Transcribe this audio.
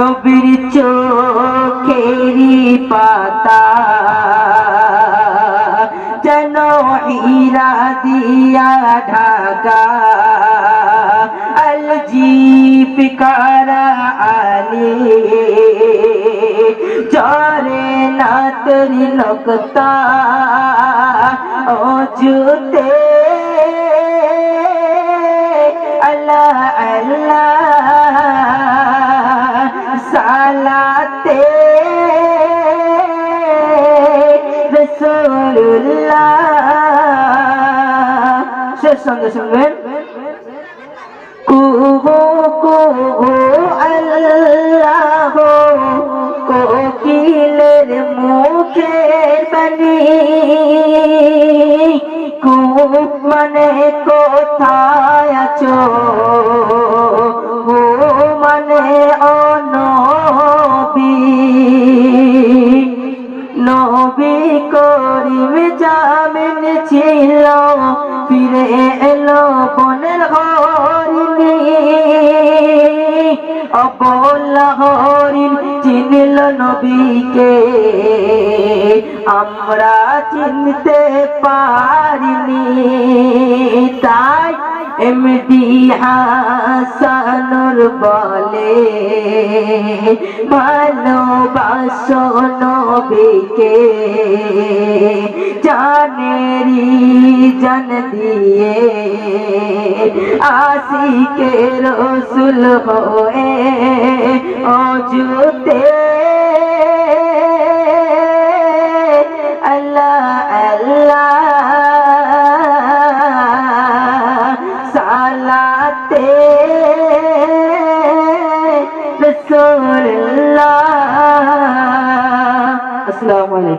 নবীর চোখেরি পাতা যেন হীরা দিয়া ঢাকা। আলজিপ কারা আলী জরে না তেরি নকতা ও জুতে সালাতে রসুল্লাহ শেষ সঙ্গে শুনবেন। কুহু কুহু আল্লাহ কোকিলের মুখের বাণী কুহু মানে কোথায় জামিন ছিল ফিরে এলো বনের হরিণী। অবলা হরিণ চিনিল নবীকে আমরা চিনতে পারিনি। তাই এমডি হাসানুর বলে ভালোবাসো নবীকে। জানেরি জান দিয়ে আশিকে রসুল হয়ে অজুতে রসুল্লাহ আসসালামু আলাইকুম।